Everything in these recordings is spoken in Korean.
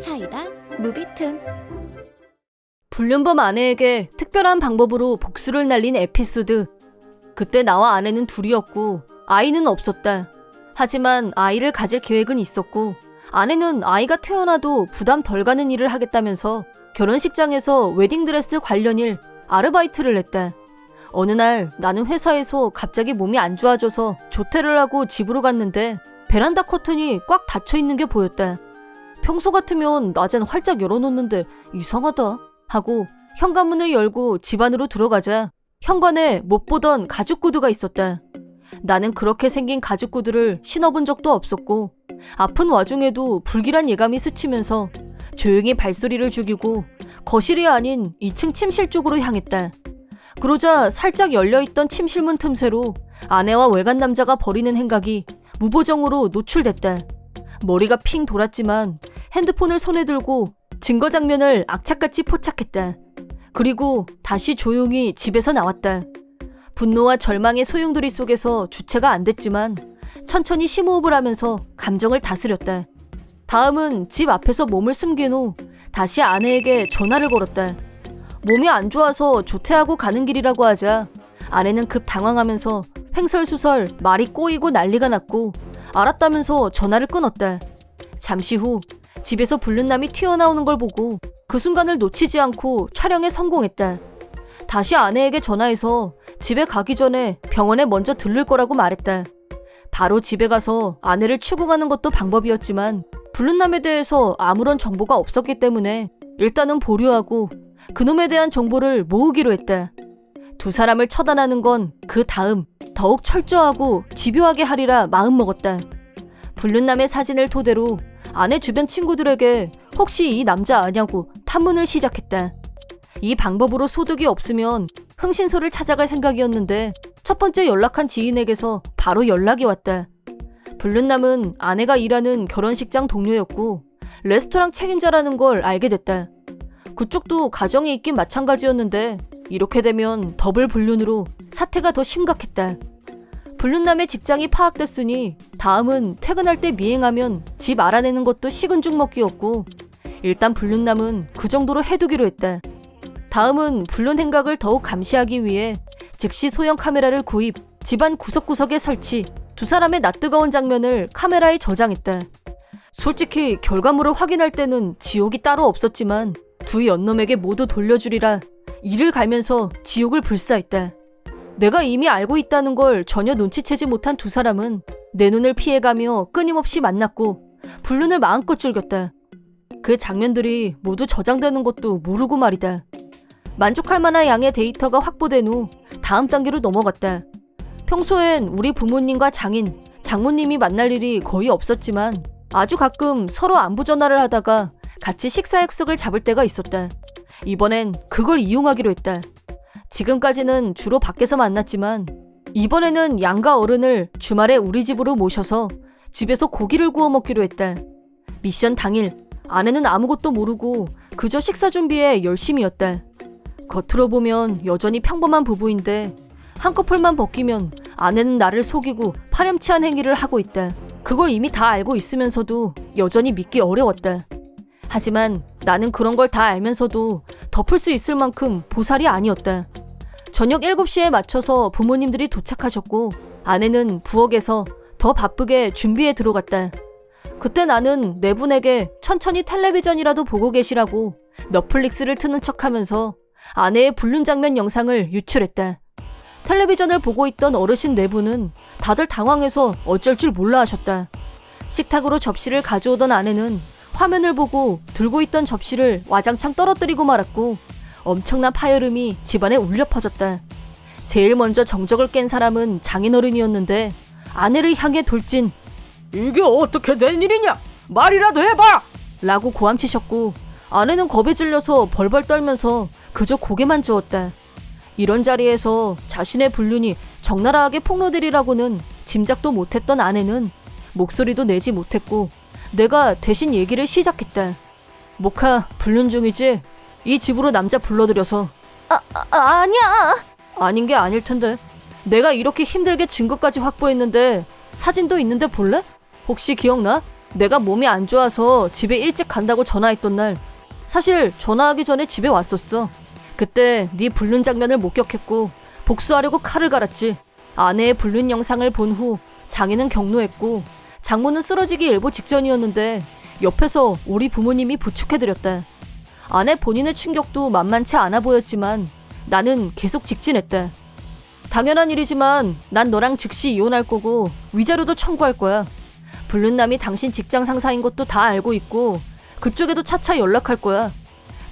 사이다 무비튼 불륜범 아내에게 특별한 방법으로 복수를 날린 에피소드. 그때 나와 아내는 둘이었고 아이는 없었다. 하지만 아이를 가질 계획은 있었고 아내는 아이가 태어나도 부담 덜 가는 일을 하겠다면서 결혼식장에서 웨딩드레스 관련 일 아르바이트를 했다. 어느 날 나는 회사에서 갑자기 몸이 안 좋아져서 조퇴를 하고 집으로 갔는데 베란다 커튼이 꽉 닫혀 있는 게 보였다. 평소 같으면 낮엔 활짝 열어놓는데 이상하다 하고 현관문을 열고 집 안으로 들어가자 현관에 못 보던 가죽 구두가 있었다. 나는 그렇게 생긴 가죽 구두를 신어본 적도 없었고 아픈 와중에도 불길한 예감이 스치면서 조용히 발소리를 죽이고 거실이 아닌 2층 침실 쪽으로 향했다. 그러자 살짝 열려있던 침실문 틈새로 아내와 외간 남자가 벌이는 행각이 무보정으로 노출됐다. 머리가 핑 돌았지만 핸드폰을 손에 들고 증거 장면을 악착같이 포착했다. 그리고 다시 조용히 집에서 나왔다. 분노와 절망의 소용돌이 속에서 주체가 안 됐지만 천천히 심호흡을 하면서 감정을 다스렸다. 다음은 집 앞에서 몸을 숨긴 후 다시 아내에게 전화를 걸었다. 몸이 안 좋아서 조퇴하고 가는 길이라고 하자 아내는 급 당황하면서 횡설수설 말이 꼬이고 난리가 났고 알았다면서 전화를 끊었다. 잠시 후 집에서 불륜남이 튀어나오는 걸 보고 그 순간을 놓치지 않고 촬영에 성공했다. 다시 아내에게 전화해서 집에 가기 전에 병원에 먼저 들를 거라고 말했다. 바로 집에 가서 아내를 추궁하는 것도 방법이었지만 불륜남에 대해서 아무런 정보가 없었기 때문에 일단은 보류하고 그놈에 대한 정보를 모으기로 했다. 두 사람을 처단하는 건 그 다음 더욱 철저하고 집요하게 하리라 마음먹었다. 불륜남의 사진을 토대로 아내 주변 친구들에게 혹시 이 남자 아냐고 탐문을 시작했다. 이 방법으로 소득이 없으면 흥신소를 찾아갈 생각이었는데 첫 번째 연락한 지인에게서 바로 연락이 왔다. 불륜남은 아내가 일하는 결혼식장 동료였고 레스토랑 책임자라는 걸 알게 됐다. 그쪽도 가정이 있긴 마찬가지였는데 이렇게 되면 더블 불륜으로 사태가 더 심각했다. 불륜남의 직장이 파악됐으니 다음은 퇴근할 때 미행하면 집 알아내는 것도 식은 죽 먹기였고 일단 불륜남은 그 정도로 해두기로 했다. 다음은 불륜 행각을 더욱 감시하기 위해 즉시 소형 카메라를 구입, 집안 구석구석에 설치, 두 사람의 낯뜨거운 장면을 카메라에 저장했다. 솔직히 결과물을 확인할 때는 지옥이 따로 없었지만 두 연놈에게 모두 돌려주리라 이를 갈면서 지옥을 불사했다. 내가 이미 알고 있다는 걸 전혀 눈치채지 못한 두 사람은 내 눈을 피해가며 끊임없이 만났고 불륜을 마음껏 즐겼다. 그 장면들이 모두 저장되는 것도 모르고 말이다. 만족할 만한 양의 데이터가 확보된 후 다음 단계로 넘어갔다. 평소엔 우리 부모님과 장인, 장모님이 만날 일이 거의 없었지만 아주 가끔 서로 안부 전화를 하다가 같이 식사 약속을 잡을 때가 있었다. 이번엔 그걸 이용하기로 했다. 지금까지는 주로 밖에서 만났지만 이번에는 양가 어른을 주말에 우리 집으로 모셔서 집에서 고기를 구워 먹기로 했다. 미션 당일 아내는 아무것도 모르고 그저 식사 준비에 열심이었다. 겉으로 보면 여전히 평범한 부부인데 한꺼풀만 벗기면 아내는 나를 속이고 파렴치한 행위를 하고 있다. 그걸 이미 다 알고 있으면서도 여전히 믿기 어려웠다. 하지만 나는 그런 걸 다 알면서도 덮을 수 있을 만큼 보살이 아니었다. 저녁 7시에 맞춰서 부모님들이 도착하셨고 아내는 부엌에서 더 바쁘게 준비에 들어갔다. 그때 나는 네 분에게 천천히 텔레비전이라도 보고 계시라고 넷플릭스를 트는 척 하면서 아내의 불륜 장면 영상을 유출했다. 텔레비전을 보고 있던 어르신 네 분은 다들 당황해서 어쩔 줄 몰라 하셨다. 식탁으로 접시를 가져오던 아내는 화면을 보고 들고 있던 접시를 와장창 떨어뜨리고 말았고 엄청난 파열음이 집안에 울려 퍼졌다. 제일 먼저 정적을 깬 사람은 장인어른이었는데 아내를 향해 돌진 이게 어떻게 된 일이냐 말이라도 해봐 라고 고함치셨고 아내는 겁에 질려서 벌벌 떨면서 그저 고개만 저었다. 이런 자리에서 자신의 불륜이 적나라하게 폭로되리라고는 짐작도 못했던 아내는 목소리도 내지 못했고 내가 대신 얘기를 시작했다. 모카 불륜 중이지? 이 집으로 남자 불러들여서 아, 아 아니야 아닌 게 아닐 텐데 내가 이렇게 힘들게 증거까지 확보했는데 사진도 있는데 볼래? 혹시 기억나? 내가 몸이 안 좋아서 집에 일찍 간다고 전화했던 날 사실 전화하기 전에 집에 왔었어. 그때 네 불륜 장면을 목격했고 복수하려고 칼을 갈았지. 아내의 불륜 영상을 본 후 장인은 경로했고 장모는 쓰러지기 일보 직전이었는데 옆에서 우리 부모님이 부축해드렸다. 아내 본인의 충격도 만만치 않아 보였지만 나는 계속 직진했다. 당연한 일이지만 난 너랑 즉시 이혼할 거고 위자료도 청구할 거야. 불륜남이 당신 직장 상사인 것도 다 알고 있고 그쪽에도 차차 연락할 거야.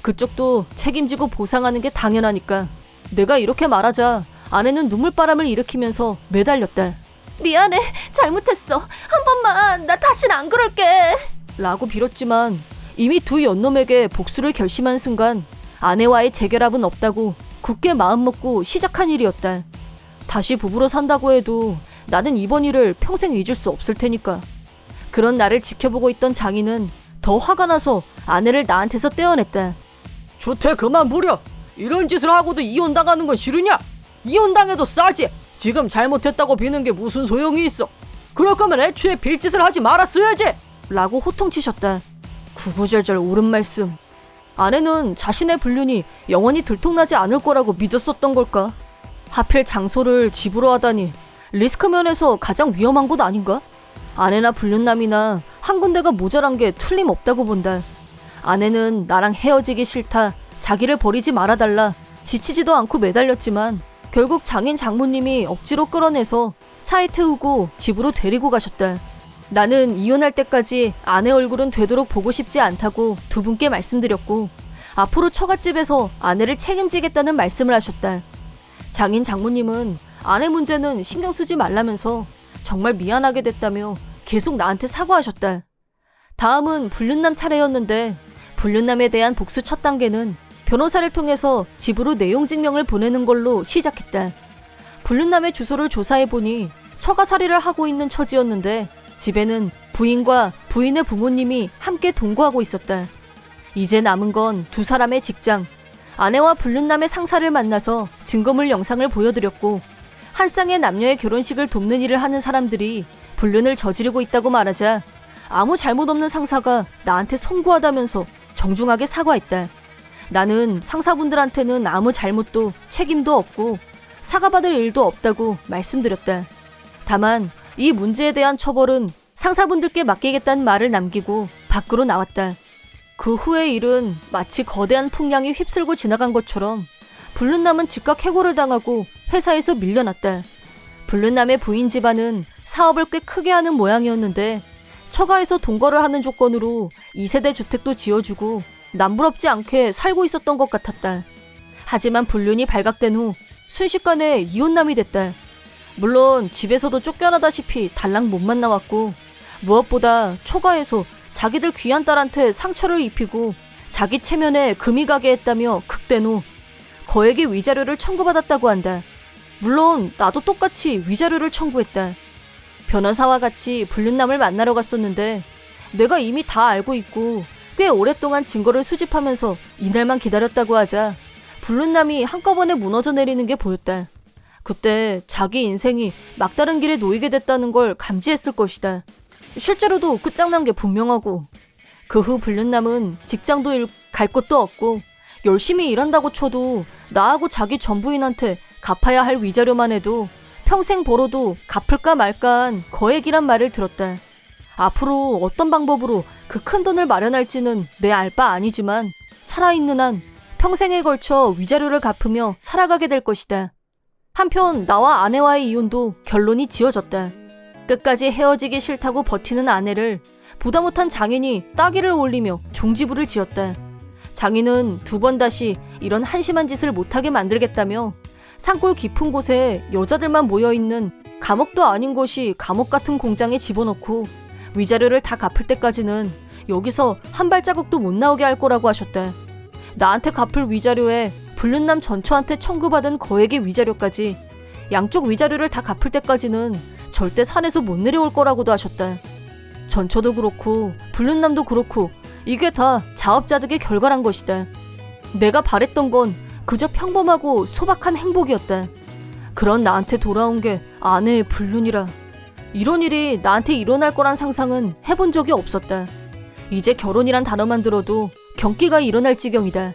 그쪽도 책임지고 보상하는 게 당연하니까. 내가 이렇게 말하자 아내는 눈물바람을 일으키면서 매달렸다. 미안해. 잘못했어. 한 번만 나 다신 안 그럴게. 라고 빌었지만 이미 두 연놈에게 복수를 결심한 순간 아내와의 재결합은 없다고 굳게 마음먹고 시작한 일이었다. 다시 부부로 산다고 해도 나는 이번 일을 평생 잊을 수 없을 테니까. 그런 나를 지켜보고 있던 장인은 더 화가 나서 아내를 나한테서 떼어냈다. 주택 그만 부려. 이런 짓을 하고도 이혼당하는 건 싫으냐? 이혼당해도 싸지. 지금 잘못했다고 비는 게 무슨 소용이 있어? 그럴 거면 애초에 빌짓을 하지 말았어야지. 라고 호통치셨다. 구구절절 옳은 말씀. 아내는 자신의 불륜이 영원히 들통나지 않을 거라고 믿었었던 걸까? 하필 장소를 집으로 하다니 리스크 면에서 가장 위험한 곳 아닌가? 아내나 불륜남이나 한 군데가 모자란 게 틀림없다고 본다. 아내는 나랑 헤어지기 싫다, 자기를 버리지 말아달라, 지치지도 않고 매달렸지만 결국 장인 장모님이 억지로 끌어내서 차에 태우고 집으로 데리고 가셨다. 나는 이혼할 때까지 아내 얼굴은 되도록 보고 싶지 않다고 두 분께 말씀드렸고 앞으로 처갓집에서 아내를 책임지겠다는 말씀을 하셨다. 장인 장모님은 아내 문제는 신경 쓰지 말라면서 정말 미안하게 됐다며 계속 나한테 사과하셨다. 다음은 불륜남 차례였는데 불륜남에 대한 복수 첫 단계는 변호사를 통해서 집으로 내용 증명을 보내는 걸로 시작했다. 불륜남의 주소를 조사해 보니 처가살이를 하고 있는 처지였는데 집에는 부인과 부인의 부모님이 함께 동거하고 있었다. 이제 남은 건 두 사람의 직장. 아내와 불륜남의 상사를 만나서 증거물 영상을 보여드렸고 한 쌍의 남녀의 결혼식을 돕는 일을 하는 사람들이 불륜을 저지르고 있다고 말하자 아무 잘못 없는 상사가 나한테 송구하다면서 정중하게 사과했다. 나는 상사분들한테는 아무 잘못도 책임도 없고 사과받을 일도 없다고 말씀드렸다. 다만 이 문제에 대한 처벌은 상사분들께 맡기겠다는 말을 남기고 밖으로 나왔다. 그 후의 일은 마치 거대한 풍량이 휩쓸고 지나간 것처럼 불륜남은 즉각 해고를 당하고 회사에서 밀려났다. 불륜남의 부인 집안은 사업을 꽤 크게 하는 모양이었는데 처가에서 동거를 하는 조건으로 2세대 주택도 지어주고 남부럽지 않게 살고 있었던 것 같았다. 하지만 불륜이 발각된 후 순식간에 이혼남이 됐다. 물론 집에서도 쫓겨나다시피 달랑 몸만 나왔고 무엇보다 초가에서 자기들 귀한 딸한테 상처를 입히고 자기 체면에 금이 가게 했다며 후 거액의 위자료를 청구받았다고 한다. 물론 나도 똑같이 위자료를 청구했다. 변호사와 같이 불륜남을 만나러 갔었는데 내가 이미 다 알고 있고 꽤 오랫동안 증거를 수집하면서 이날만 기다렸다고 하자 불륜남이 한꺼번에 무너져 내리는 게 보였다. 그때 자기 인생이 막다른 길에 놓이게 됐다는 걸 감지했을 것이다. 실제로도 끝장난 게 분명하고 그 후 불륜남은 직장도 잃, 갈 곳도 없고 열심히 일한다고 쳐도 나하고 자기 전부인한테 갚아야 할 위자료만 해도 평생 벌어도 갚을까 말까한 거액이란 말을 들었다. 앞으로 어떤 방법으로 그 큰 돈을 마련할지는 내 알 바 아니지만 살아있는 한 평생에 걸쳐 위자료를 갚으며 살아가게 될 것이다. 한편 나와 아내와의 이혼도 결론이 지어졌다. 끝까지 헤어지기 싫다고 버티는 아내를 보다 못한 장인이 따기를 올리며 종지부를 지었다. 장인은 두 번 다시 이런 한심한 짓을 못하게 만들겠다며 산골 깊은 곳에 여자들만 모여있는 감옥도 아닌 곳이 감옥 같은 공장에 집어넣고 위자료를 다 갚을 때까지는 여기서 한 발자국도 못 나오게 할 거라고 하셨다. 나한테 갚을 위자료에 불륜남 전처한테 청구받은 거액의 위자료까지 양쪽 위자료를 다 갚을 때까지는 절대 산에서 못 내려올 거라고도 하셨다. 전처도 그렇고 불륜남도 그렇고 이게 다 자업자득의 결과란 것이다. 내가 바랬던 건 그저 평범하고 소박한 행복이었다. 그런 나한테 돌아온 게 아내의 불륜이라 이런 일이 나한테 일어날 거란 상상은 해본 적이 없었다. 이제 결혼이란 단어만 들어도 경기가 일어날 지경이다.